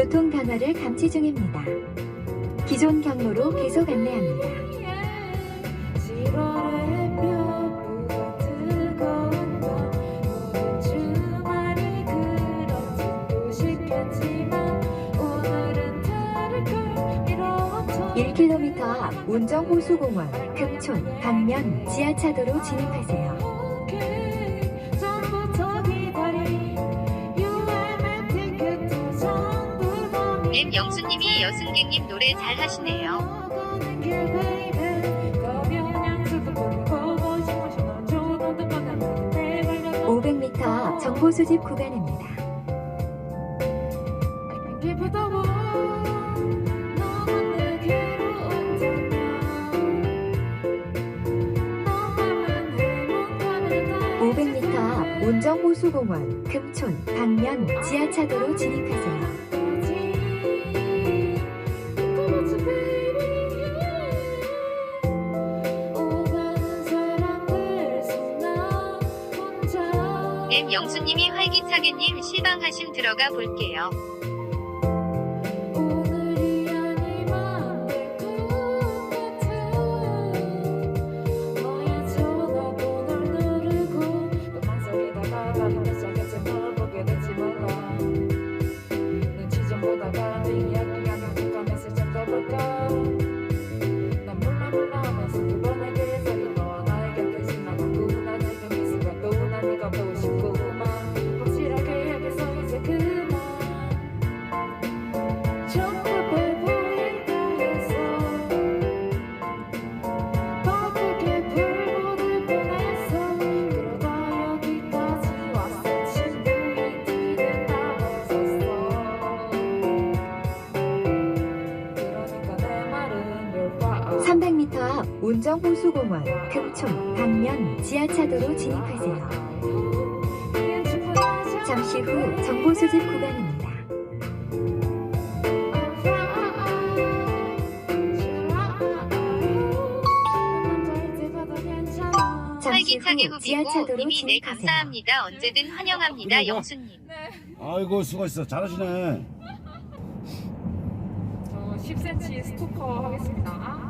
교통 강화를 감지 중입니다. 기존 경로로 계속 안내합니다. (1km) 앞 운정호수공원, 금촌, 방면, 지하차도로 진입하세요. 님 영수님이 여승객님 노래 잘 하시네요. 500m 정보 수집 구간입니다. (500m) 온정호수공원 금촌 방면 지하차도로 진입하세요. M 영수님이 활기차게님 실방하심 들어가 볼게요. 금정호수공원, 금촌, 방면, 지하차도로 진입하세요. 잠시 후 정보 수집 구간입니다. 잠시 후 지하차도로 미미네 감사합니다. 언제든 환영합니다. 네. 영수님. 아이고 수고했어 잘하시네 저 10cm 스토커 하겠습니다.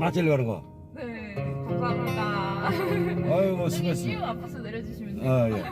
맞으려 가는 거. 네, 감사합니다. 아유, 뭐 선생님 수고했어. 시우 앞에서 내려주시면 돼요. 아, 예.